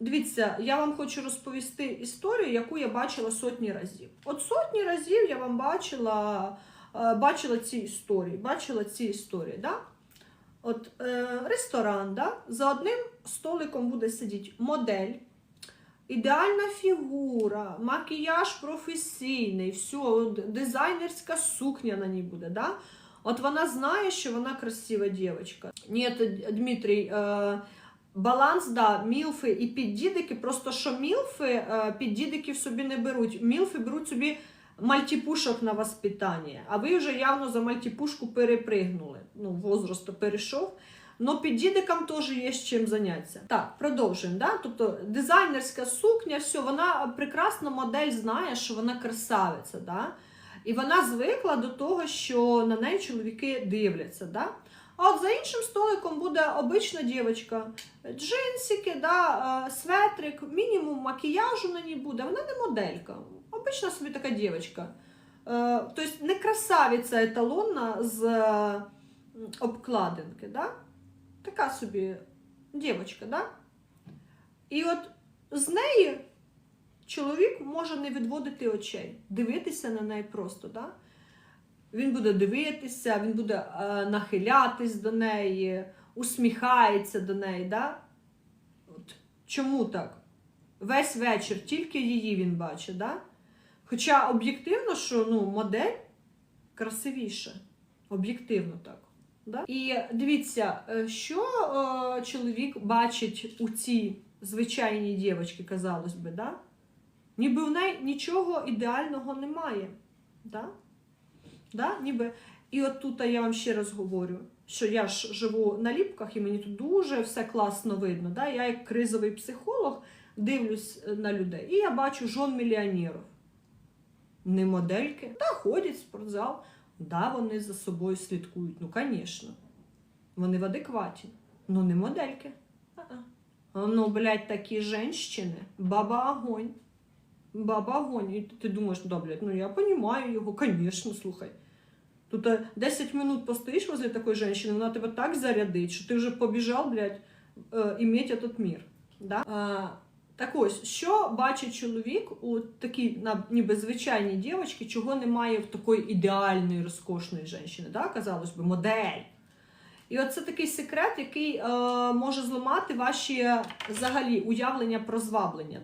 Дивіться, я вам хочу розповісти історію, яку я бачила сотні разів. От сотні разів я вам бачила, е, бачила ці історії, бачила ці історії. Да? От е, ресторан, да? за одним столиком буде сидіти модель, ідеальна фігура, макіяж професійний, все, дизайнерська сукня на ній буде. Да? От вона знає, що вона красива дівчинка. Ні, Дмитрій, е, баланс, да, мілфи і піддідики, просто що мілфи е, піддідиків собі не беруть. Мілфи беруть собі мальтіпушок на воспитання, а ви вже явно за мальтіпушку перепригнули. Ну, возраст перейшов. Но піддідикам теж є з чим зайнятися. Так, продовжуємо. Да? Тобто дизайнерська сукня, все, вона прекрасно модель знає, що вона красавиця. Да? І вона звикла до того, що на неї чоловіки дивляться. Да? А от за іншим столиком буде обична дівчинка, джинсики, да, е, светрик, мінімум макіяжу на ній буде. Вона не моделька, обична собі така дівчинка. Е, Тобто не красавиця еталонна з е, обкладинки. Да? Така собі дівчинка. Да? І от з неї чоловік може не відводити очей, дивитися на неї просто. Да? Він буде дивитися, він буде е, нахилятись до неї, усміхається до неї. Да? От. Чому так? Весь вечір тільки її він бачить. Да? Хоча об'єктивно, що ну, модель красивіша. Об'єктивно так. Да? І дивіться, е, що е, чоловік бачить у цій звичайній дівчинці, казалось би, да? ніби в неї нічого ідеального немає. Да? Да? Ніби... І от тут я вам ще раз говорю, що я ж живу на ліпках, і мені тут дуже все класно видно. Да? Я як кризовий психолог дивлюсь е, на людей, і я бачу жон мільйонерів. Не модельки, да, ходять в спортзал, да, вони за собою слідкують. Ну, звісно. Вони в адекваті. Ну, не модельки. А-а. А Ну, блядь, такі женщини, баба огонь. Баба огонь. І ти думаєш, да, блядь, ну я розумію його, звісно, слухай. Тут е, 10 минут постоїш возле такої жінки, вона тебе так зарядить, що ти вже побіжав, блядь, е, іметь этот мир. Да? Так ось, що бачить чоловік у такій ніби звичайній дівчинці, чого немає в такої ідеальної, розкошної жінки, да? казалось би, модель. І от це такий секрет, який е, може зламати ваші взагалі уявлення про зваблення.